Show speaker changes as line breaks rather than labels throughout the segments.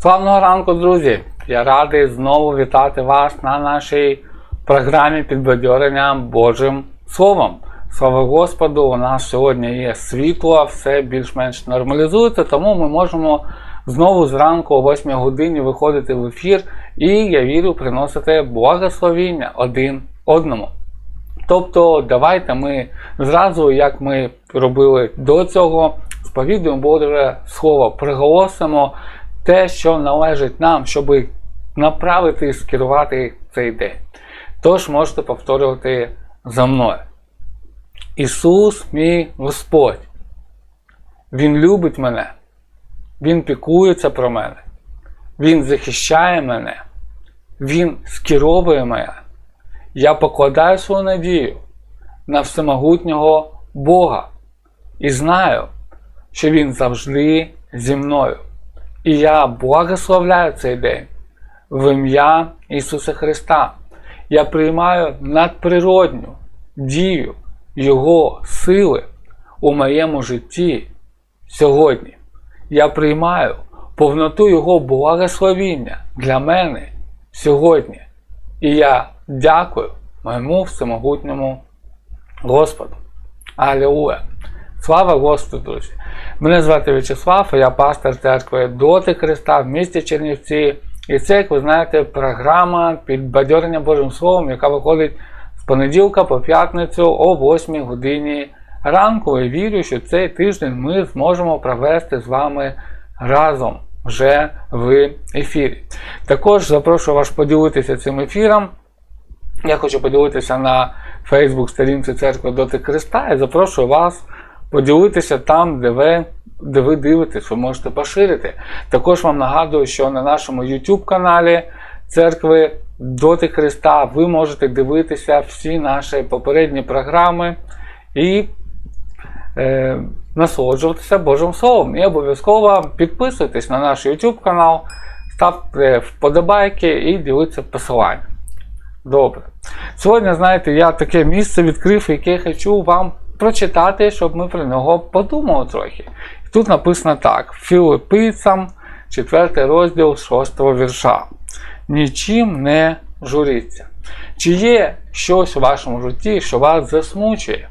Славного ранку, друзі! Я радий знову вітати вас на нашій програмі підбадьорення Божим Словом. Слава Господу! У нас сьогодні є світло, все більш-менш нормалізується, тому ми можемо знову зранку о 8 годині виходити в ефір і, я вірю, приносити благословіння один одному. Тобто, давайте ми зразу, як ми робили до цього, сповідуємо Боже Слово, приголосимо те, що належить нам, щоб направити і скерувати цей день. Тож можете повторювати за мною. Ісус, мій Господь, Він любить мене, Він піклується про мене, Він захищає мене, Він скеровує мене. Я покладаю свою надію на всемогутнього Бога і знаю, що Він завжди зі мною. І я благословляю цей день в ім'я Ісуса Христа. Я приймаю надприродню дію Його сили у моєму житті сьогодні. Я приймаю повноту Його благословіння для мене сьогодні. І я дякую моєму всемогутньому Господу. Алілуя! Слава Господу, друзі! Мене звати В'ячеслав, я пастор церкви Доти Христа в місті Чернівці. І це, як ви знаєте, програма підбадьорення Божим Словом, яка виходить з понеділка по п'ятницю о 8 годині ранку. І вірю, що цей тиждень ми зможемо провести з вами разом вже в ефірі. Також запрошую вас поділитися цим ефіром. Я хочу поділитися на Фейсбук сторінці церкви Доти Христа і запрошую вас поділитися там, де ви де ви дивитесь, ви можете поширити. Також вам нагадую, що на нашому YouTube каналі церкви Доти Христа ви можете дивитися всі наші попередні програми і е, насолоджуватися Божим Словом. І обов'язково підписуйтесь на наш YouTube канал, ставте вподобайки і діліться посилання. Добре. Сьогодні, знаєте, я таке місце відкрив, яке хочу вам прочитати, щоб ми про нього подумали трохи. Тут написано так: Філиппійцям, 4 розділ 6 вірша. Нічим не журіться. Чи є щось у вашому житті, що вас засмучує?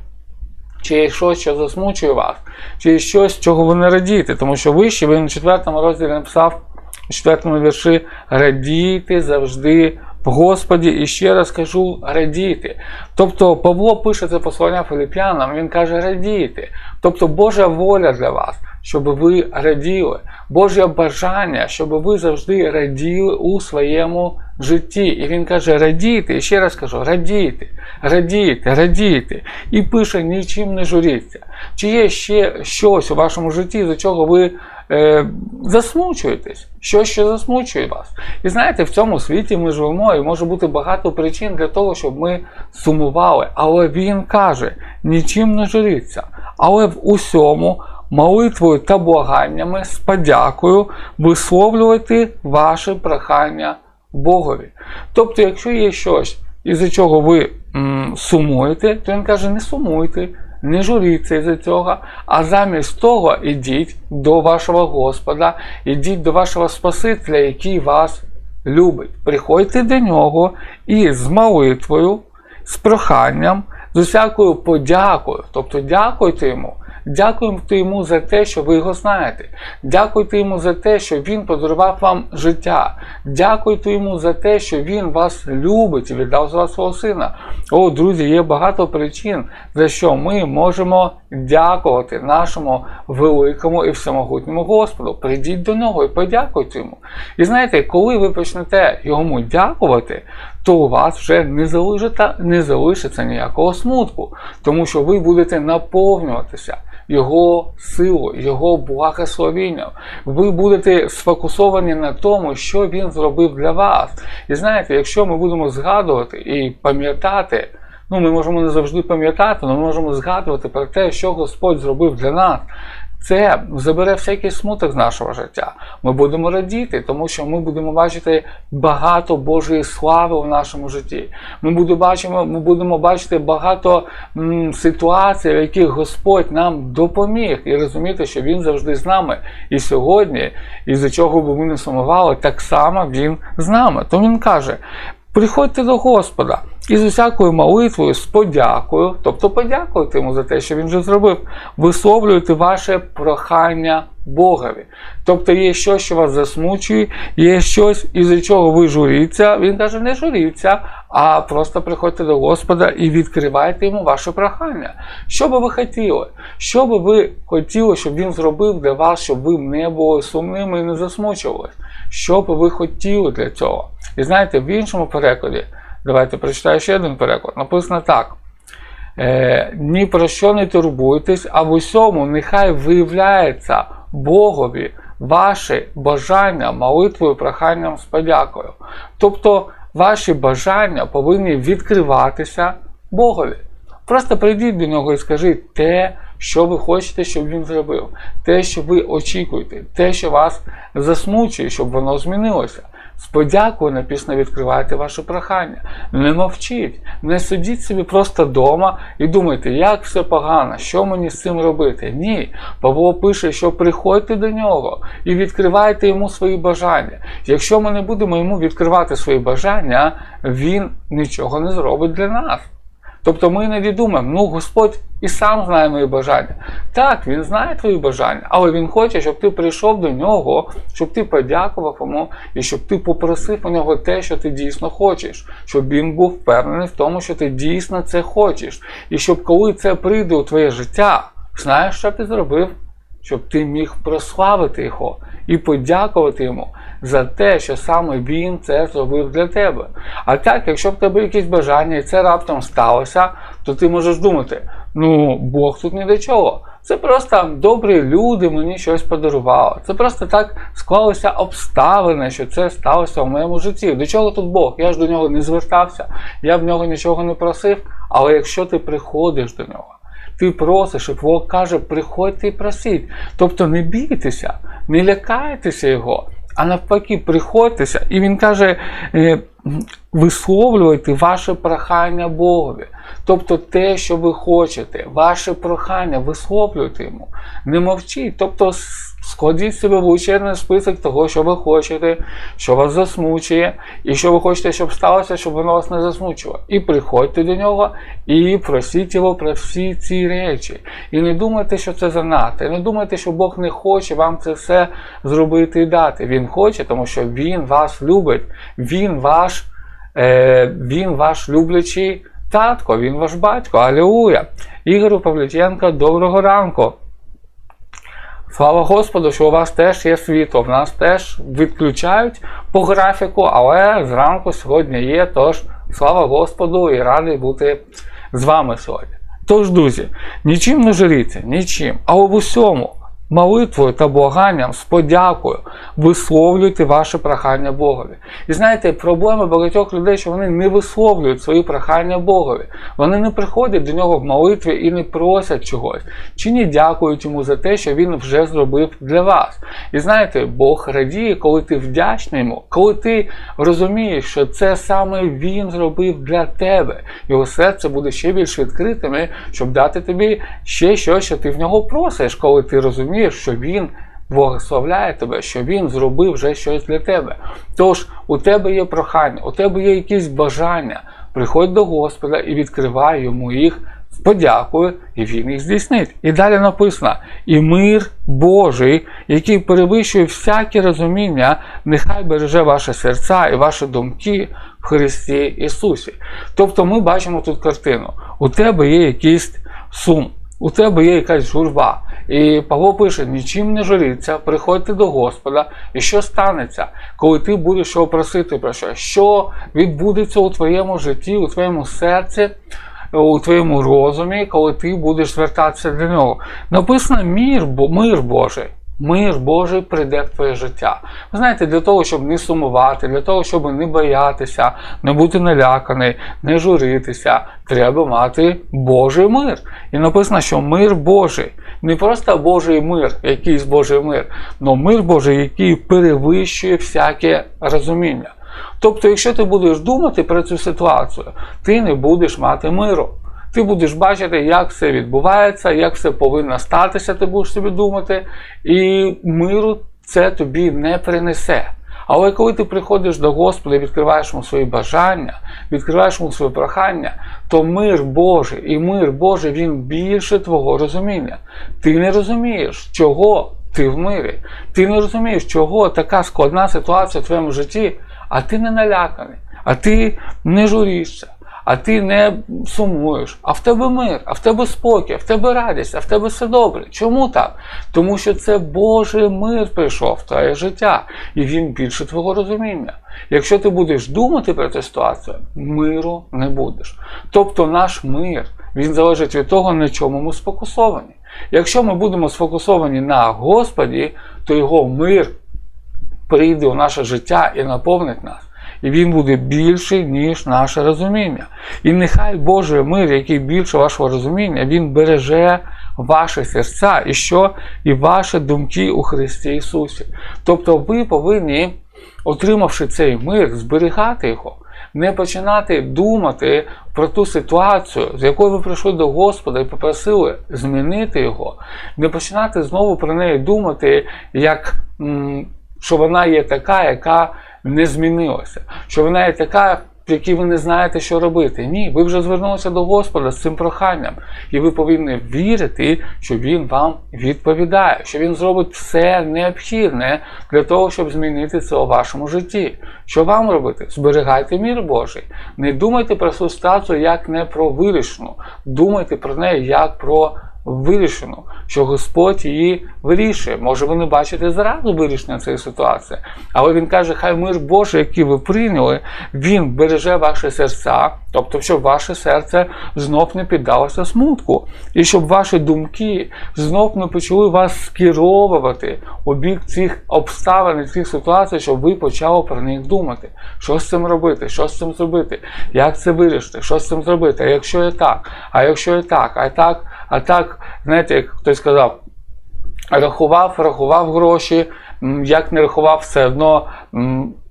Чи є щось, що засмучує вас? Чи є щось, чого ви не радієте? Тому що вище він у 4 розділі написав у 4 вірші радійте завжди Господі і ще раз кажу радійте. Тобто Павло пише це послання Филип'янам, він каже радійте. Тобто Божа воля для вас, щоб ви раділи, Боже бажання, щоб ви завжди раділи у своєму житті. І він каже, радійте, і ще раз кажу, радійте, радійте, радійте. І пише, нічим не журіться. Чи є ще щось у вашому житті, за чого ви е, засмучуєтесь? Що засмучує вас. І знаєте, в цьому світі ми живемо, і може бути багато причин для того, щоб ми сумували. Але він каже, нічим не журіться. Але в усьому молитвою та благаннями з подякою висловлювати ваше прохання Богові. Тобто, якщо є щось, із-за чого ви м, сумуєте, то він каже, не сумуйте, не журіться із-за цього, а замість того ідіть до вашого Господа, ідіть до вашого Спасителя, який вас любить. Приходьте до нього і з молитвою, з проханням, з усякою подякою, тобто дякуйте йому. Дякуйте йому за те, що ви його знаєте. Дякуйте йому за те, що він подарував вам життя. Дякуйте йому за те, що він вас любить і віддав за вас свого сина. О, друзі, є багато причин, за що ми можемо дякувати нашому великому і всемогутньому Господу. Прийдіть до нього і подякуйте йому. І знаєте, коли ви почнете йому дякувати, то у вас вже не залишиться, не залишиться ніякого смутку, тому що ви будете наповнюватися. Його силу, Його благословіння. Ви будете сфокусовані на тому, що Він зробив для вас. І знаєте, якщо ми будемо згадувати і пам'ятати, ну ми можемо не завжди пам'ятати, але ми можемо згадувати про те, що Господь зробив для нас, Це забере всякий смуток з нашого життя. Ми будемо радіти, тому що ми будемо бачити багато Божої слави в нашому житті. Ми будемо бачимо, ми будемо бачити багато м, ситуацій, в яких Господь нам допоміг, і розуміти, що Він завжди з нами. І сьогодні, із-за чого би ми не сумували, так само Він з нами. То він каже: приходьте до Господа. І з усякою молитвою, з подякою, тобто подякуйте йому за те, що він вже зробив, висловлюйте ваше прохання Богові. Тобто є щось, що вас засмучує, є щось, із чого ви журіться. Він каже, не журіться, а просто приходьте до Господа і відкривайте йому ваше прохання. Що би ви хотіли? Що би ви хотіли, щоб він зробив для вас, щоб ви не були сумними і не засмучувались? Що би ви хотіли для цього? І знаєте, в іншому перекладі. Давайте прочитаю ще один переклад. Написано так. Е, Ні про що не турбуйтесь, а в усьому нехай виявляється Богові ваші бажання молитвою, проханням з подякою. Тобто ваші бажання повинні відкриватися Богові. Просто прийдіть до нього і скажіть те, що ви хочете, щоб він зробив, те, що ви очікуєте, те, що вас засмучує, щоб воно змінилося. З подякою написано відкривайте ваше прохання. Не мовчіть, не сидіть собі просто вдома і думайте, як все погано, що мені з цим робити. Ні. Павло пише, що приходьте до нього і відкривайте йому свої бажання. Якщо ми не будемо йому відкривати свої бажання, він нічого не зробить для нас. Тобто ми іноді думаємо, ну Господь і сам знає мої бажання. Так, Він знає твої бажання, але Він хоче, щоб ти прийшов до нього, щоб ти подякував йому і щоб ти попросив у нього те, що ти дійсно хочеш, щоб він був впевнений в тому, що ти дійсно це хочеш. І щоб коли це прийде у твоє життя, знаєш, що ти зробив? Щоб ти міг прославити його і подякувати йому за те, що саме він це зробив для тебе. А так, якщо в тебе якісь бажання і це раптом сталося, то ти можеш думати: ну, Бог тут ні до чого. Це просто добрі люди мені щось подарували. Це просто так склалися обставини, що це сталося в моєму житті. До чого тут Бог? Я ж до нього не звертався, я в нього нічого не просив. Але якщо ти приходиш до нього, ти просиш, і Бог каже, приходьте і просіть. Тобто не бійтеся, не лякайтеся його, а навпаки, приходьтеся. І він каже, е, висловлюйте ваше прохання Богові. Тобто те, що ви хочете, ваше прохання, висловлюйте йому. Не мовчіть. Тобто складіть себе величезний список того, що ви хочете, що вас засмучує, і що ви хочете, щоб сталося, щоб воно вас не засмучило. І приходьте до нього і просіть його про всі ці речі. І не думайте, що це занадто. І не думайте, що Бог не хоче вам це все зробити і дати. Він хоче, тому що Він вас любить, Він ваш, е, Він ваш люблячий татко, він ваш батько. Алілуя! Ігорю Павліченко, доброго ранку! Слава Господу, що у вас теж є світло. В нас теж відключають по графіку, але зранку сьогодні є. Тож, слава Господу і радий бути з вами сьогодні. Тож, друзі, нічим не жаліться, нічим, а в усьому. Молитвою та благанням з подякою висловлюйте ваше прохання Богові. І знаєте, проблема багатьох людей, що вони не висловлюють свої прохання Богові. Вони не приходять до нього в молитві і не просять чогось, чи не дякують йому за те, що він вже зробив для вас. І знаєте, Бог радіє, коли ти вдячний йому, коли ти розумієш, що це саме він зробив для тебе. Його серце буде ще більш відкритим, щоб дати тобі ще щось, що ти в нього просиш, коли ти розумієш розумієш, що Він благословляє тебе, що Він зробив вже щось для тебе. Тож у тебе є прохання, у тебе є якісь бажання. Приходь до Господа і відкривай йому їх з подякою, і він їх здійснить. І далі написано: і мир Божий, який перевищує всяке розуміння, нехай береже ваші серця і ваші думки в Христі Ісусі. Тобто ми бачимо тут картину. У тебе є якийсь сум, у тебе є якась журба. І Павло пише: нічим не журіться, приходьте до Господа, і що станеться, коли ти будеш його просити про що? Що відбудеться у твоєму житті, у твоєму серці, у твоєму розумі, коли ти будеш звертатися до нього. Написано мір мир Божий. Мир Божий прийде в твоє життя. Ви знаєте, для того, щоб не сумувати, для того, щоб не боятися, не бути наляканий, не журитися, треба мати Божий мир. І написано, що мир Божий. Не просто Божий мир, якийсь Божий мир, але мир Божий, який перевищує всяке розуміння. Тобто, якщо ти будеш думати про цю ситуацію, ти не будеш мати миру. Ти будеш бачити, як все відбувається, як все повинно статися, ти будеш собі думати, і миру це тобі не принесе. Але коли ти приходиш до Господа і відкриваєш йому свої бажання, відкриваєш йому своє прохання, то мир Божий і мир Божий він більше твого розуміння. Ти не розумієш, чого ти в мирі. Ти не розумієш, чого така складна ситуація в твоєму житті, а ти не наляканий, а ти не журішся а ти не сумуєш, а в тебе мир, а в тебе спокій, а в тебе радість, а в тебе все добре. Чому так? Тому що це Божий мир прийшов в твоє життя, і він більше твого розуміння. Якщо ти будеш думати про цю ситуацію, миру не будеш. Тобто наш мир, він залежить від того, на чому ми сфокусовані. Якщо ми будемо сфокусовані на Господі, то його мир прийде у наше життя і наповнить нас і він буде більший, ніж наше розуміння. І нехай Божий мир, який більше вашого розуміння, він береже ваші серця і що? І ваші думки у Христі Ісусі. Тобто ви повинні, отримавши цей мир, зберігати його. Не починати думати про ту ситуацію, з якою ви прийшли до Господа і попросили змінити його, не починати знову про неї думати, як що вона є така, яка не змінилася, що вона є така, в якій ви не знаєте, що робити. Ні, ви вже звернулися до Господа з цим проханням, і ви повинні вірити, що Він вам відповідає, що Він зробить все необхідне для того, щоб змінити це у вашому житті. Що вам робити? Зберігайте мір Божий. Не думайте про цю як не про вирішену, думайте про неї як про вирішено, що Господь її вирішує. Може, ви не бачите зразу вирішення цієї ситуації, але він каже, хай мир Божий, який ви прийняли, він береже ваші серця, тобто, щоб ваше серце знов не піддалося смутку, і щоб ваші думки знов не почали вас скеровувати у бік цих обставин, цих ситуацій, щоб ви почали про них думати. Що з цим робити, що з цим зробити, як це вирішити, що з цим зробити, а якщо є так, а якщо є так, а так. А так, знаєте, як хтось сказав, рахував, рахував гроші, як не рахував, все одно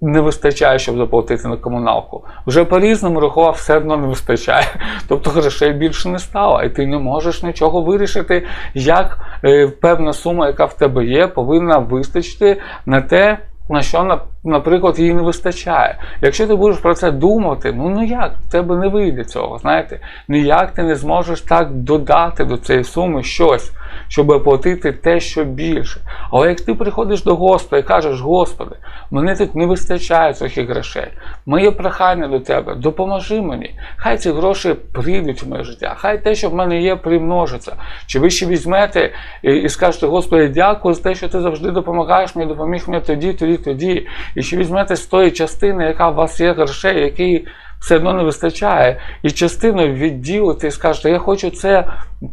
не вистачає, щоб заплатити на комуналку. Вже по-різному рахував, все одно не вистачає. Тобто грошей більше не стало, і ти не можеш нічого вирішити, як е, певна сума, яка в тебе є, повинна вистачити на те на що, наприклад, їй не вистачає. Якщо ти будеш про це думати, ну ну як, в тебе не вийде цього. знаєте, Ніяк ти не зможеш так додати до цієї суми щось щоб оплатити те, що більше. Але як ти приходиш до Господа і кажеш, Господи, мені тут не вистачає цих грошей, моє прохання до тебе, допоможи мені. Хай ці гроші прийдуть в моє життя, хай те, що в мене є, примножиться. Чи ви ще візьмете і, і скажете, Господи, дякую за те, що ти завжди допомагаєш мені, допоміг мені тоді, тоді, тоді. І що візьмете з тої частини, яка у вас є грошей, який все одно не вистачає. І частину відділити і скажете, я хочу це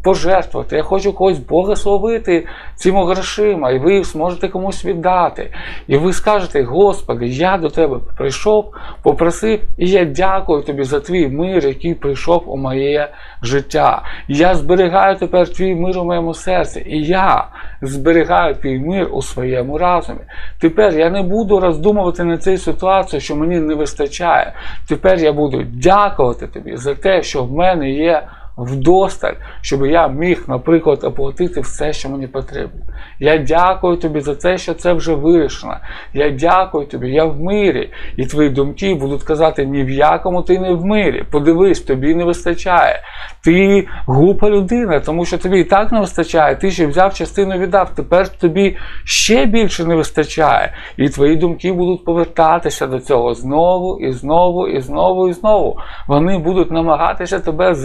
пожертвувати, я хочу когось благословити цими грошима, і ви зможете комусь віддати. І ви скажете, Господи, я до тебе прийшов, попросив, і я дякую тобі за твій мир, який прийшов у моє життя. Я зберігаю тепер твій мир у моєму серці. І я зберігаю твій мир у своєму разумі. Тепер я не буду роздумувати на цій ситуації, що мені не вистачає. Тепер я буду дякувати тобі за те, що в мене є вдосталь, щоб я міг, наприклад, оплатити все, що мені потрібно. Я дякую тобі за те, що це вже вирішено. Я дякую тобі, я в мирі. І твої думки будуть казати, ні в якому ти не в мирі. Подивись, тобі не вистачає. Ти глупа людина, тому що тобі і так не вистачає. Ти ще взяв частину віддав. Тепер тобі ще більше не вистачає. І твої думки будуть повертатися до цього знову і знову, і знову, і знову. Вони будуть намагатися тебе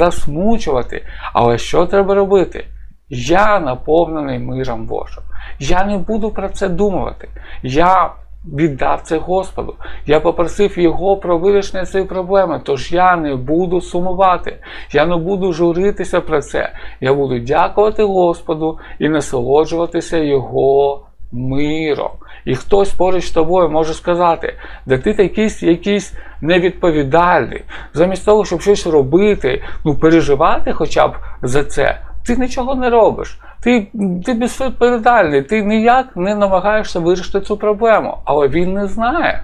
засмучувати. Але що треба робити? Я наповнений миром Божим. Я не буду про це думати. Я віддав це Господу. Я попросив Його про вирішення цієї проблеми. Тож я не буду сумувати. Я не буду журитися про це. Я буду дякувати Господу і насолоджуватися Його миром. І хтось поруч з тобою може сказати, де ти якийсь, якийсь невідповідальний, замість того, щоб щось робити, ну переживати хоча б за це, ти нічого не робиш. Ти, ти безвідповідальний, ти ніяк не намагаєшся вирішити цю проблему, але він не знає,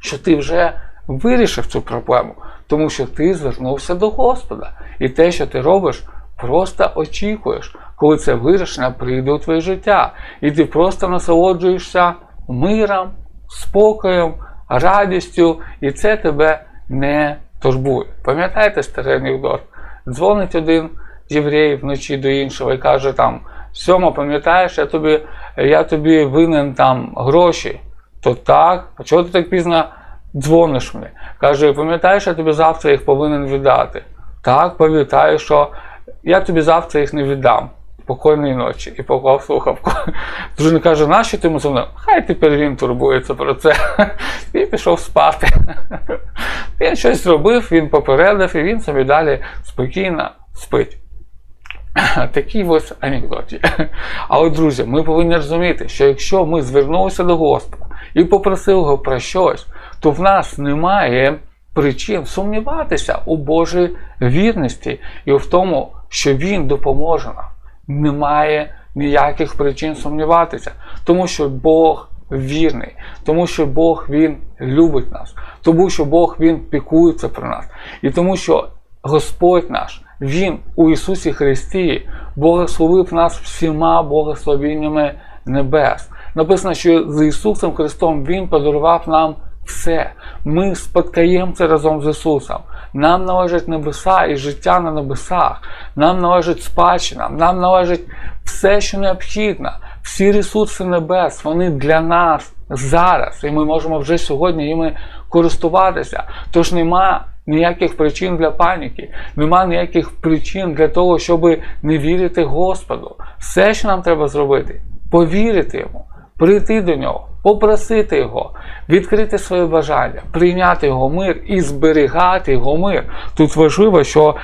що ти вже вирішив цю проблему, тому що ти звернувся до Господа. І те, що ти робиш, просто очікуєш, коли це вирішення прийде у твоє життя. І ти просто насолоджуєшся миром, спокоєм, радістю, і це тебе не турбує. Пам'ятаєте старий анекдот? Дзвонить один єврей вночі до іншого і каже там: Сьома, пам'ятаєш, я тобі, я тобі винен там гроші. То так, а чого ти так пізно дзвониш мені? Каже, пам'ятаєш, я тобі завтра їх повинен віддати. Так, пам'ятаю, що я тобі завтра їх не віддам. Спокійної ночі і поклав слухавку. Дружина каже, нащо ти дзвонив? Хай тепер він турбується про це. І пішов спати. Він щось зробив, він попередив, і він собі далі спокійно спить. Такий ось анекдот. Але, друзі, ми повинні розуміти, що якщо ми звернулися до Господа і попросили його про щось, то в нас немає причин сумніватися у Божій вірності і в тому, що Він допоможе нам. Немає ніяких причин сумніватися, тому що Бог вірний, тому що Бог Він любить нас, тому що Бог Він пікується про нас, і тому що Господь наш, Він у Ісусі Христі благословив нас всіма благословіннями небес. Написано, що з Ісусом Христом Він подарував нам все. Ми спадкаємося разом з Ісусом. Нам належать небеса і життя на небесах. Нам належить спадщина, нам належить все, що необхідно. Всі ресурси небес, вони для нас зараз. І ми можемо вже сьогодні ними користуватися. Тож нема ніяких причин для паніки, нема ніяких причин для того, щоб не вірити Господу. Все, що нам треба зробити, повірити йому, прийти до нього, попросити його, відкрити своє бажання, прийняти його мир і зберігати його мир. Тут важливо, що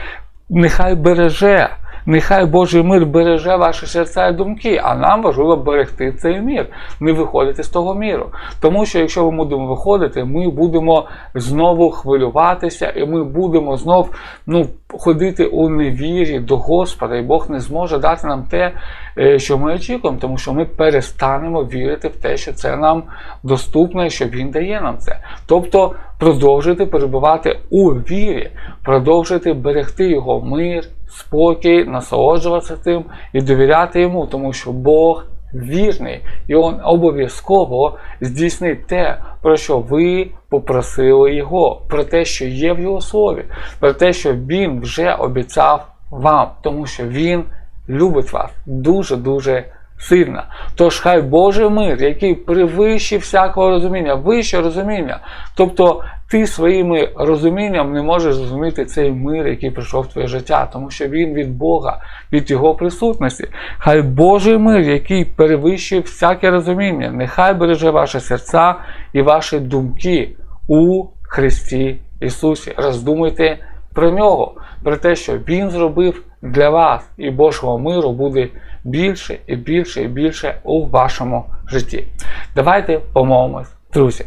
нехай береже. Нехай Божий мир береже ваші серця і думки, а нам важливо берегти цей мір, не виходити з того міру. Тому що якщо ми будемо виходити, ми будемо знову хвилюватися, і ми будемо знов ну, ходити у невірі до Господа, і Бог не зможе дати нам те, е, що ми очікуємо, тому що ми перестанемо вірити в те, що це нам доступно і що Він дає нам це. Тобто продовжуйте перебувати у вірі, продовжуйте берегти його мир, спокій, насолоджуватися тим і довіряти йому, тому що Бог вірний, і Він обов'язково здійснить те, про що ви попросили Його, про те, що є в Його слові, про те, що Він вже обіцяв вам, тому що Він любить вас дуже-дуже сильно. Тож хай Божий мир, який превищив всякого розуміння, вище розуміння. Тобто ти своїми розумінням не можеш зрозуміти цей мир, який прийшов в твоє життя, тому що він від Бога, від Його присутності. Хай Божий мир, який перевищує всяке розуміння, нехай береже ваші серця і ваші думки у Христі Ісусі. Роздумуйте про нього, про те, що Він зробив для вас, і Божого миру буде більше і більше і більше у вашому житті. Давайте помолимось, друзі.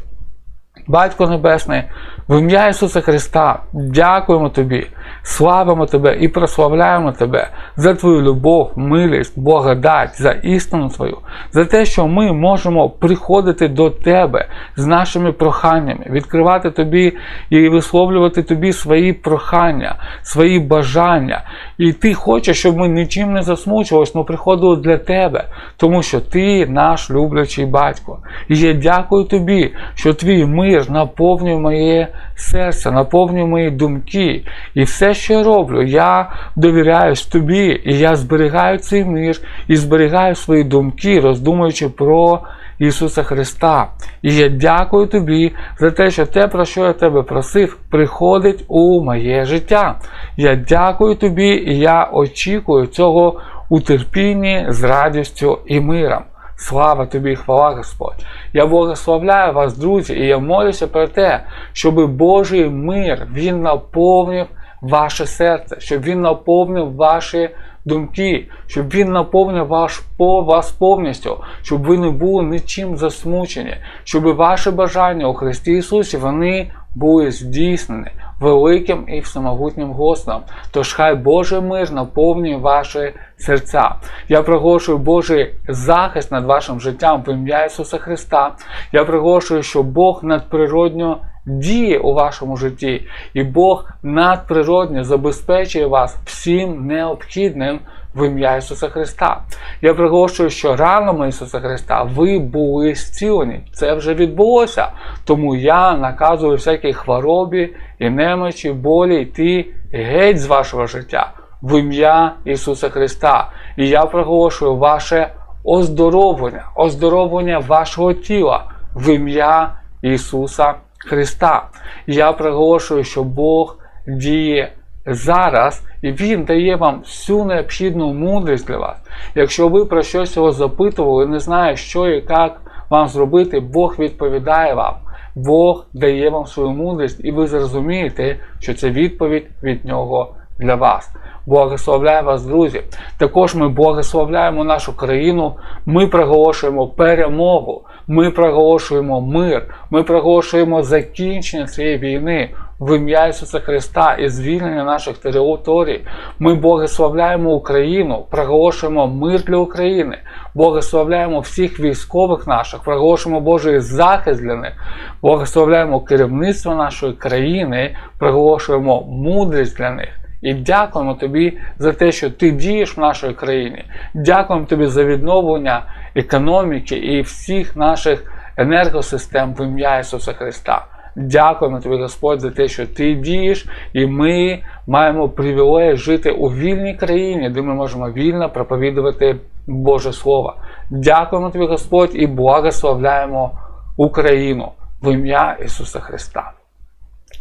Батько Небесний, в ім'я Ісуса Христа, дякуємо Тобі, славимо Тебе і прославляємо Тебе за Твою любов, милість, благодать, за істину Твою, за те, що ми можемо приходити до Тебе з нашими проханнями, відкривати Тобі і висловлювати Тобі свої прохання, свої бажання. І Ти хочеш, щоб ми нічим не засмучувалися, але приходили для Тебе, тому що Ти наш люблячий батько. І я дякую Тобі, що Твій мир наповнює моє серце, наповнює мої думки. І все, що я роблю, я довіряюсь тобі, і я зберігаю цей мир і зберігаю свої думки, роздумуючи про Ісуса Христа. І я дякую тобі за те, що те, про що я тебе просив, приходить у моє життя. Я дякую тобі і я очікую цього у терпінні з радістю і миром. Слава тобі хвала Господь. Я благословляю вас, друзі, і я молюся про те, щоб Божий мир Він наповнив ваше серце, щоб він наповнив ваші думки, щоб Він наповнив ваш, по, вас повністю, щоб ви не були нічим засмучені, щоб ваші бажання у Христі Ісусі вони були здійснені великим і всемогутнім Господом. Тож хай Божий мир наповнює ваші серця. Я приголошую Божий захист над вашим життям в ім'я Ісуса Христа. Я приголошую, що Бог надприродньо діє у вашому житті, і Бог надприродньо забезпечує вас всім необхідним в ім'я Ісуса Христа. Я приголошую, що ранами Ісуса Христа ви були зцілені. Це вже відбулося. Тому я наказую всякій хворобі і немочі, болі йти геть з вашого життя в ім'я Ісуса Христа. І я проголошую ваше оздоровлення, оздоровлення вашого тіла в ім'я Ісуса Христа. Я проголошую, що Бог діє зараз, і Він дає вам всю необхідну мудрість для вас. Якщо ви про щось його запитували, не знає, що і як вам зробити, Бог відповідає вам. Бог дає вам свою мудрість, і ви зрозумієте, що це відповідь від нього для вас. Благословляю вас, друзі. Також ми благословляємо нашу країну. Ми проголошуємо перемогу, ми проголошуємо мир, ми проголошуємо закінчення цієї війни в ім'я Ісуса Христа і звільнення наших територій. Ми благословляємо Україну, проголошуємо мир для України, благословляємо всіх військових наших, проголошуємо Божий захист для них, благословляємо керівництво нашої країни, проголошуємо мудрість для них. І дякуємо тобі за те, що ти дієш в нашій країні. Дякуємо тобі за відновлення економіки і всіх наших енергосистем в ім'я Ісуса Христа. Дякуємо тобі, Господь, за те, що ти дієш, і ми маємо привілей жити у вільній країні, де ми можемо вільно проповідувати Боже Слово. Дякуємо тобі, Господь, і благословляємо Україну в ім'я Ісуса Христа.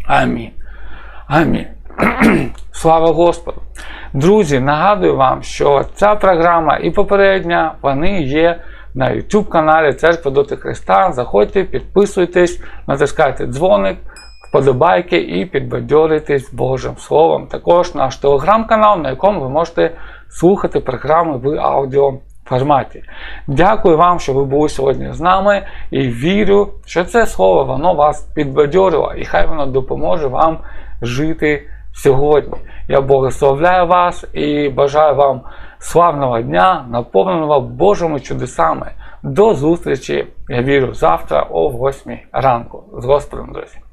Амінь. Амінь. Слава Господу! Друзі, нагадую вам, що ця програма і попередня, вони є на YouTube каналі Церква Доти Христа. Заходьте, підписуйтесь, натискайте дзвоник, вподобайки і підбадьорюйтесь Божим Словом. Також наш телеграм-канал, на якому ви можете слухати програми в аудіо. Форматі. Дякую вам, що ви були сьогодні з нами, і вірю, що це слово воно вас підбадьорило, і хай воно допоможе вам жити сьогодні. Я благословляю вас і бажаю вам славного дня, наповненого Божими чудесами. До зустрічі, я вірю, завтра о 8 ранку. З Господом, друзі!